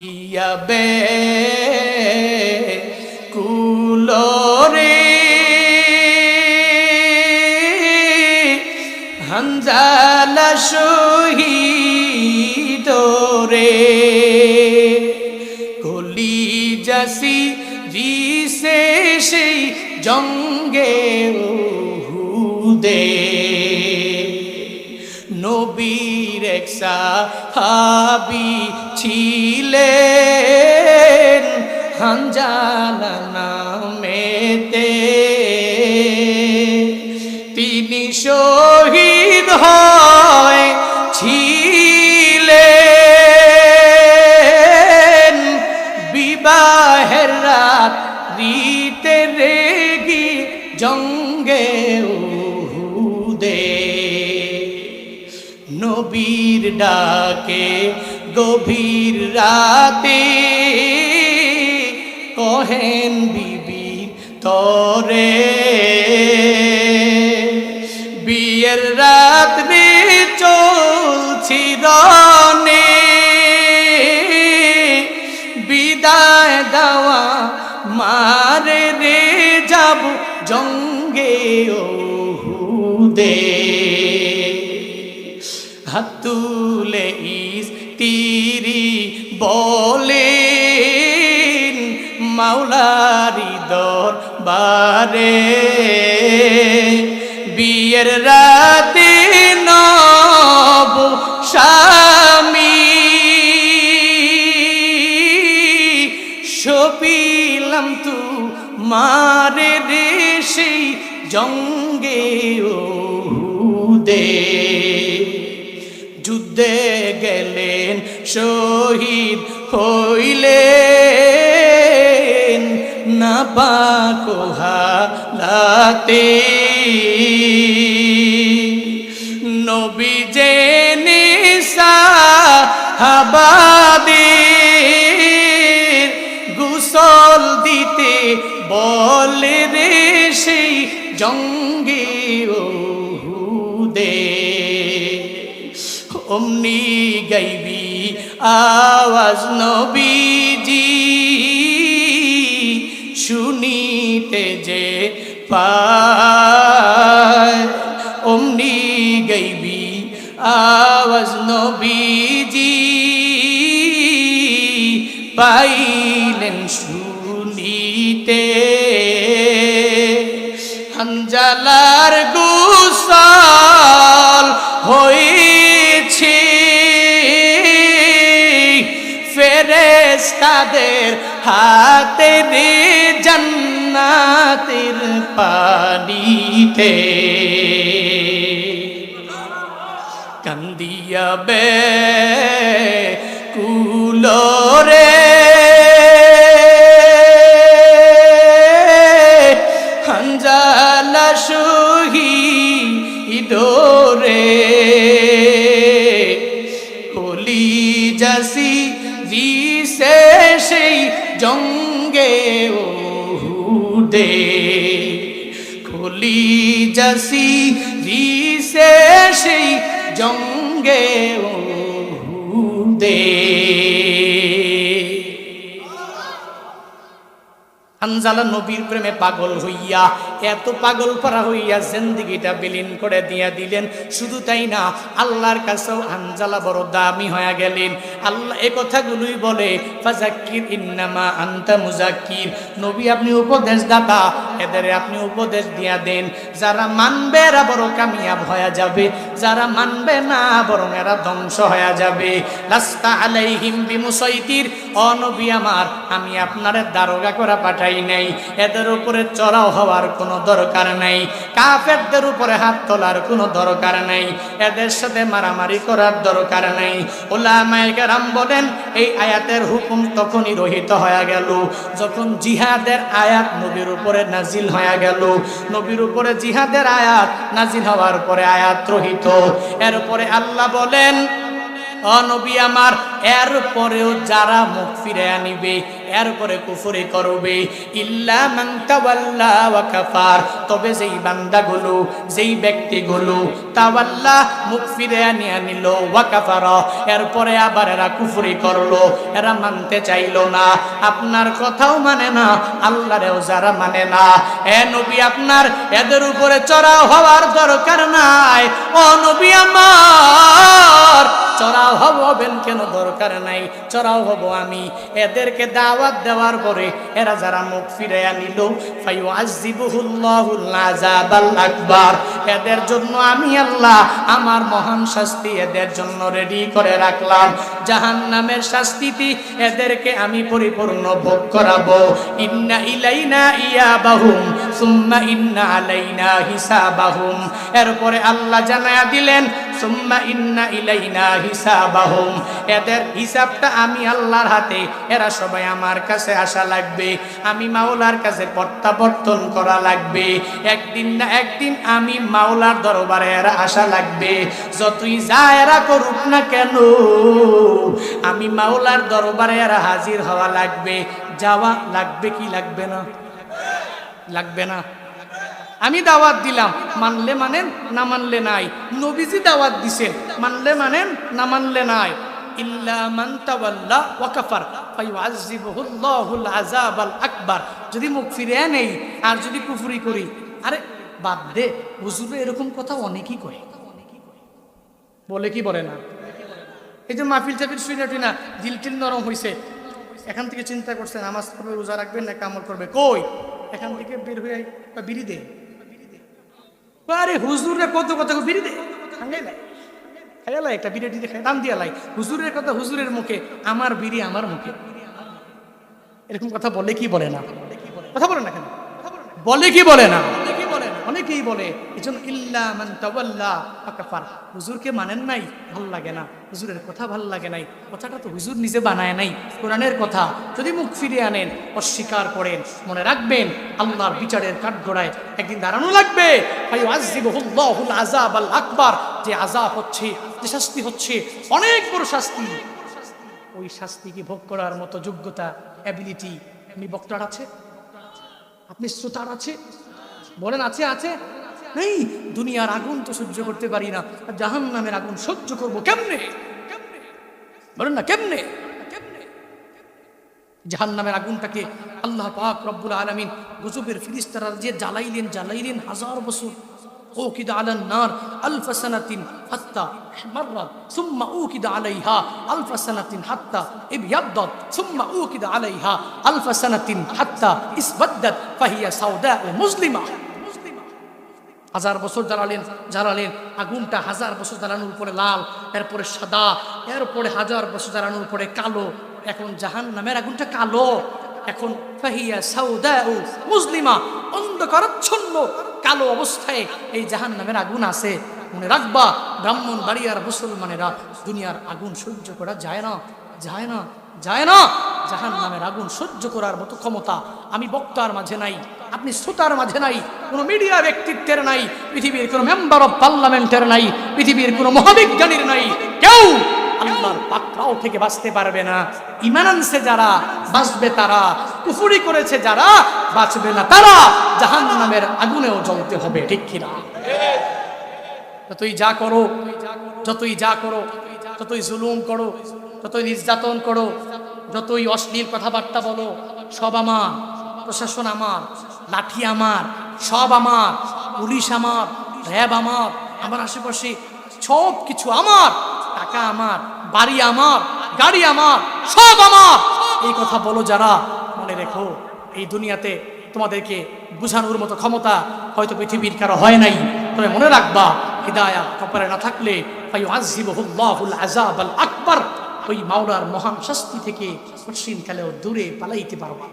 ইয়াবে কুলরে হানজালা শহীদ রে কলি জাসি রিসে সেই জঙ্গে হুদে নবীর এক সাহাবি ছিলেন হানজালা নামেতে। তিনি শহীদ হয় ছিলেন। বিবাহের রাত রীতে রেগি জঙ্গে নবীর ডাকে গভীর রাতে কহেন বিবি তরে, বিয়ের রাত্রে চলছি রনে বিদায় দেওয়া মারে রে যাব জঙ্গে ওহুদে মাওলারি দর বারে বিয়ের রাতে নব স্বামী। সপিলাম তু মারে সেই জঙ্গে দে যুদ্ধে গেলেন শহীদ হইলেন না পাকোহালাতে নবী জেনে সাহাবাদের গুসল দিতে বলে রে সেই জঙ্গে ওহুদে। অমনি গাইবি আওয়াজ নবীজি শুনিতে যে পায়? অমনি গাইবি আওয়াজ নবীজি, পাইলেন শুনিতে। হানজালার গুসাল হয়েছে। ফেরেস্তাদের হাতে রে জান্নাতের পানিতে। কান্দিয়াবে কুলরে জাসি রিসে সেই জঙ্গে ওহুদে হানজালা নবীর প্রেমে পাগল হইয়া, এত পাগল পারা হইয়া জিন্দিগিটা বিলীন করে দিয়া দিলেন। শুধু তাই না, আল্লাহর কাছেও হানজালা বড় দামি হয়ে গেলেন। আল্লাহ এ কথাগুলোই বলে, ফাজাক্কির ইন্নামা আন্তা মুজাক্কির। নবী আপনি উপদেশ দাতা এদের আপনি উপদেশ দিয়া দেন। যারা মানবে এরা বড় কামিয়াব হয়ে যাবে। যারা মানবে না, বরং এরা ধ্বংস হয়ে যাবে। লাস্তা আলাইহিম বিমুসাইতির। অনবী আমার, আমি আপনারে দারোগা করা পাঠাই নাই। এদের উপরে চড়াও হওয়ার কোনো দরকার নাই। কাফেরদের উপরে হাত তোলার কোনো দরকার নাই। এদের সাথে মারামারি করার দরকার নাই। ওলামায়ে কেরাম বলেন, এই আয়াতের হুকুম তখনই রহিত হয়ে গেল। যখন জিহাদের আয়াত নবীর উপরে নাজিল হয়ে গেল। নবীর উপরে জিহাদের আয়াত নাজিল হওয়ার পরে আয়াত রহিত। এরপরে আল্লাহ বলেন অনবী আমার এরপরেও যারা মুখ ফিরে আনিবে এরপরে কুফরি করবে। ইল্লা তবে যেই বান্দাগুলো, যেই ব্যক্তিগুলো তাওয়াল্লা মুখ ফিরে আনি আনিল ওয়া কাফার এরপরে আবার এরা কুফরি করল, এরা মানতে চাইলো না। আপনার কথাও মানে না, আল্লাহরেও যারা মানে না। এ নবী আপনার, এদের উপরে চড়াও হওয়ার দরকার নাই। ও নবী আমার চড়াও হব হবেন কেন দরকার নাই, চড়াও হব আমি। এদেরকে দাওয়াত দেওয়ার পরে এরা যারা মুখ ফিরে আনিল আকবার। এদের জন্য আমি আল্লাহ আমার মহান শাস্তি এদের জন্য রেডি করে রাখলাম। জাহান্নামের শাস্তিতে এদেরকে আমি পরিপূর্ণ ভোগ করাবো। ইন্না ইলাইনা ইয়া বাহুম সুম্মা ইন্না আলাইনা হিসাবাহুম। এরপরে আল্লাহ জানায়া দিলেন সুম্মা ইন্না ইলাইনা হিসাবাহুম। এদের হিসাবটা আমি আল্লাহর হাতে। এরা সবাই আমার কাছে আসা লাগবে। আমি মাওলার কাছে প্রত্যাবর্তন করা লাগবে। একদিন না একদিন আমি মাওলার দরবারে এরা আসা লাগবে। যতই যা এরা করুক না কেন, আমি মাওলার দরবারে এরা হাজির হওয়া লাগবে। যাওয়া লাগবে কি লাগবে না? লাগবে না? আমি দাওয়াত দিলাম, মানলে মানেন, না মানলে নাই। নবীজি দাওয়াত দিছেন মানলে মানেন, না মানলে নাই। আকবার। যদি মুখ ফিরে নেই, আর যদি কুফরি করি, আরে বাদ দে হুজুরে এরকম কথা অনেকেই কয়। বলে কি বলে না? এই যে মাহফিল টাফিল শুই না দিল টিল নরম হয়েছে এখান থেকে চিন্তা করছে, নামাজ পড়বে, রোজা রাখবেন না, কামল করবে। কই? এখান থেকে বের হয়ে, বা বিড়ি দে। আরে হুজুরে কত কথা বিড়ি দে খাইয়ালাই একটা বিড়ি খাই দাম দিয়া লাই। হুজুরের কথা হুজুরের মুখে, আমার বিড়ি আমার মুখে। এরকম কথা বলে কি বলে না? কথা বলে না কেন? বলে কি বলে না? অনেকেই বলে এই জন্য ইল্লা মান তাওয়াল্লা ওয়া কাফার হুজুরকে মানেন নাই, ভালো লাগে না। হুজুরের কথা ভালো লাগে নাই। কথাটা তো হুজুর নিজে বানায় নাই, কোরআনের কথা। যদি মুখ ফিরিয়ে আনেন, অস্বীকার করেন, মনে রাখবেন, আল্লাহর বিচারের কাঠগড়ায় একদিন দাঁড়ানো লাগবে। ভাই আজিবহুল্লাহুল আযাব আল আকবার। যে আযাব হচ্ছে, যে শাস্তি হচ্ছে, অনেক বড় শাস্তি। ওই শাস্তি কি ভোগ করার মতো যোগ্যতা অ্যাবিলিটি আপনি বক্তার আছে? আপনি শ্রোতার আছে? বলেন আছে আছে নেই দুনিয়ার আগুন তো সহ্য করতে পারি না জাহান নামের আগুন সহ্য করব কেমনে বলেন না কেমনে জাহান নামের আগুনটাকে আল্লাহ পাক রব্বুল আলমিন গজবের ফিরিস্তারা যে জ্বালাইলেন জ্বালাইলেন হাজার বছর أوكد على النار ألف سنة حتى مرت ثم أوكد عليها ألف سنة حتى ابيضت ثم أوكد عليها ألف سنة حتى اسودت فهي سوداء مظلمة হাজার বছর জ্বালালেন জ্বালালেন আগুনটা হাজার বছর জ্বালানোর উপরে লাল, এরপরে সাদা, এরপরে হাজার বছর জ্বালানোর উপরে কালো, এখন জাহান নামের আগুনটা কালো। এখন ফাহিয়া সাউদা মুসলিমা অন্ধকারাচ্ছন্ন, কালো অবস্থায় এই জাহান নামের আগুন আছে। মনে রাখবা, ব্রাহ্মণ বাড়িয়ার মুসলমানেরা দুনিয়ার আগুন সহ্য করা যায় না যায় না যায় না। জাহান নামের আগুন সহ্য করার মতো ক্ষমতা আমি বক্তার মাঝে নাই। আপনি শ্রোতার মাঝে নাই, কোনো মিডিয়া ব্যক্তিত্বের নাই, পৃথিবীর কোনো মেম্বার অফ পার্লামেন্টের নাই, পৃথিবীর কোনো মহাবিজ্ঞানীর নাই, কেউ আল্লাহর পাকড়াও থেকে বাঁচতে পারবে না। ইমান যারা, বাঁচবে তারা, কুফুরি করেছে যারা, বাঁচবে না তারা জাহান নামের আগুনেও জ্বলতে হবে, ঠিক কিনা? যতই যা করো, যতই যা করো, যতই জুলুম করো, যতই নির্যাতন করো, যতই অশ্লীল কথাবার্তা বলো, সব আমার, প্রশাসন আমার। লাঠি আমার, সব আমার, পুলিশ আমার, র্যাব আমার আমার আশেপাশে সব কিছু আমার, টাকা আমার, বাড়ি আমার, গাড়ি আমার, সব আমার। এই কথা বলো যারা, মনে রেখো, এই দুনিয়াতে তোমাদেরকে বুঝানোর মতো ক্ষমতা হয়তো পৃথিবীর কারও হয় নাই। তবে মনে রাখবা, হৃদায়া কপালে না থাকলে আল আকবার, ওই মাওলার মহান শাস্তি থেকে কঠিন কালেও দূরে পালাইতে পারবা।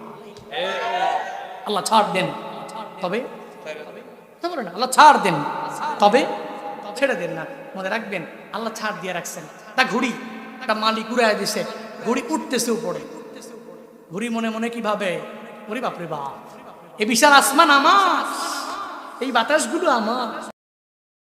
আল্লাহ ছাড় দেন। তবে? বলে না আল্লাহ ছাড় দেন। তবে? ছেড়ে দেন না, মনে রাখবেন, আল্লাহ ছাড় দিয়ে রাখছেন। তা ঘুড়ি একটা মালিক উড়াই দিছে, ঘুড়ি উঠতেছে উপরে। ঘুড়ি মনে মনে কি ভাবে? ওরে বাপরে বাপ, এ বিশাল আসমান আমার, এই বাতাসগুলো আমার।